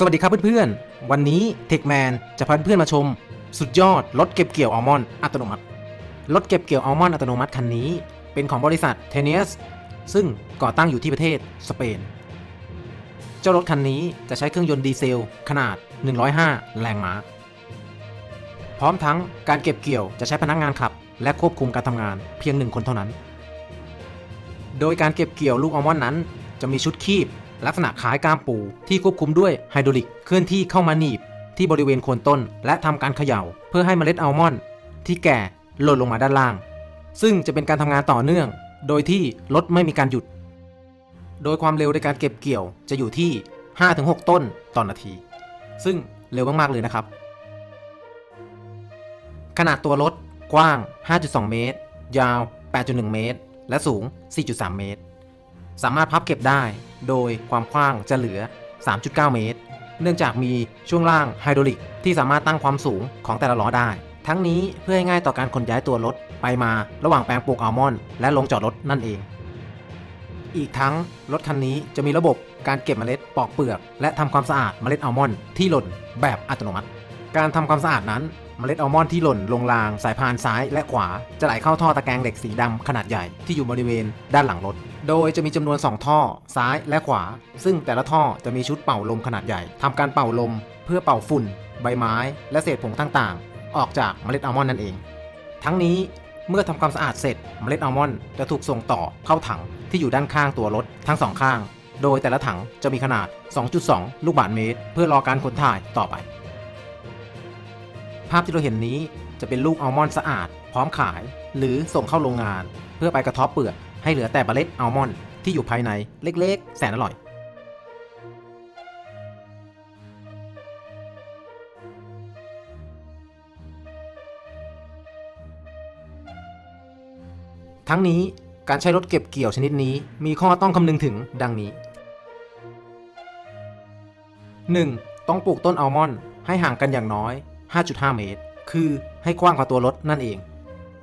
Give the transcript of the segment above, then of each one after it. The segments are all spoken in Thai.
สวัสดีครับเพื่อนๆ วันนี้ TechMan จะพาเพื่อนมาชม สุดยอดรถเก็บเกี่ยวอัลมอนด์อัตโนมัติ รถเก็บเกี่ยวอัลมอนด์อัตโนมัติคันนี้ เป็นของบริษัท t e n i u s ซึ่งก่อตั้งอยู่ที่ประเทศสเปน เจ้ารถคันนี้จะใช้เครื่องยนต์ดีเซล ขนาด 105 แรงม้า พร้อมทั้งการเก็บเกี่ยวจะใช้พนักงานขับ และควบคุมการทำงานเพียงหนึ่งคนเท่านั้น โดยการเก็บเกี่ยวลูกอัลมอนด์นั้น จะมีชุดคีบ ลักษณะคล้ายก้ามปูที่ควบคุมด้วยไฮดรอลิกเคลื่อนที่เข้ามาหนีบ ที่บริเวณโคนต้น และทำการเขย่า เพื่อให้เมล็ดอัลมอนด์ที่แก่หล่นลงมาด้านล่าง ซึ่งจะเป็นการทำงานต่อเนื่อง โดยที่รถไม่มีการหยุด โดยความเร็วในการเก็บเกี่ยวจะอยู่ที่ 5-6 ต้นต่อนนาที ซึ่งเร็วมาก ๆ เลยนะครับ ขนาดตัวรถกว้าง 5.2 เมตร ยาว 8.1 เมตร และสูง 4.3 เมตร สามารถพับเก็บได้ โดยความกว้างจะเหลือ 3.9 เมตร เนื่องจากมีช่วงล่างไฮดรอลิกที่สามารถตั้งความสูงของแต่ละล้อได้ ทั้งนี้เพื่อให้ง่ายต่อการขนย้ายตัวรถไปมาระหว่างแปลงปลูกอัลมอนด์และลงจอดรถนั่นเอง อีกทั้งรถคันนี้จะมีระบบการเก็บเมล็ดปอกเปลือก และทำความสะอาดเมล็ดอัลมอนด์ที่หล่นแบบอัตโนมัติ การทำความสะอาดนั้น เมล็ดอัลมอนด์ที่หล่นลงราง สายพานซ้ายและขวา จะไหลเข้าท่อตะแกรงเหล็กสีดำขนาดใหญ่ที่อยู่บริเวณด้านหลังรถ โดยจะมีจำนวน 2 ท่อ ซ้ายและขวา ซึ่งแต่ละท่อจะมีชุดเป่าลมขนาดใหญ่ทำการเป่าลม เพื่อเป่าฝุ่น ใบไม้ และเศษผงต่างๆ ออกจากเมล็ดอัลมอนด์นั่นเอง ทั้งนี้เมื่อทำความสะอาดเสร็จเมล็ดอัลมอนด์จะถูกส่งต่อเข้าถังที่อยู่ด้านข้างตัวรถทั้งสองข้าง โดยแต่ละถังจะมีขนาด 2.2 ลูกบาศก์เมตร เพื่อรอการขนถ่ายต่อไป ภาพที่เราเห็นนี้จะเป็นลูกอัลมอนด์สะอาด พร้อมขาย หรือส่งเข้าโรงงาน เพื่อไปกระทบเปลือกให้เหลือแต่เมล็ดอัลมอนด์ที่อยู่ภายในเล็กๆ แสนอร่อยทั้งนี้การใช้รถเก็บเกี่ยวชนิดนี้มีข้อต้องคำนึงถึงดังนี้ 1. ต้องปลูกต้นอัลมอนด์ให้ห่างกันอย่างน้อย 5.5 เมตร คือให้กว้างกว่าตัวรถนั่นเอง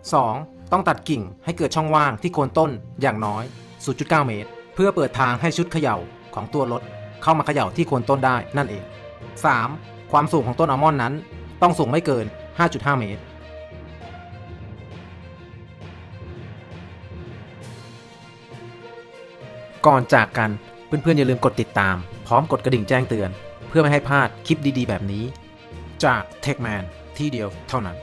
2. ต้องตัดกิ่งให้เกิดช่องว่างที่โคนต้นอย่างน้อย 0.9 เมตร เพื่อเปิดทางให้ชุดเขย่าของตัวรถ เข้ามาเขย่าที่โคนต้นได้นั่นเอง 3. ความสูงของต้นอัลมอนด์นั้น ต้องสูงไม่เกิน 5.5 เมตร ก่อนจากกันเพื่อนๆอย่าลืมกดติดตาม พร้อมกดกระดิ่งแจ้งเตือน เพื่อไม่ให้พลาดคลิปดีๆ แบบนี้ จาก Techman ที่เดียวเท่านั้น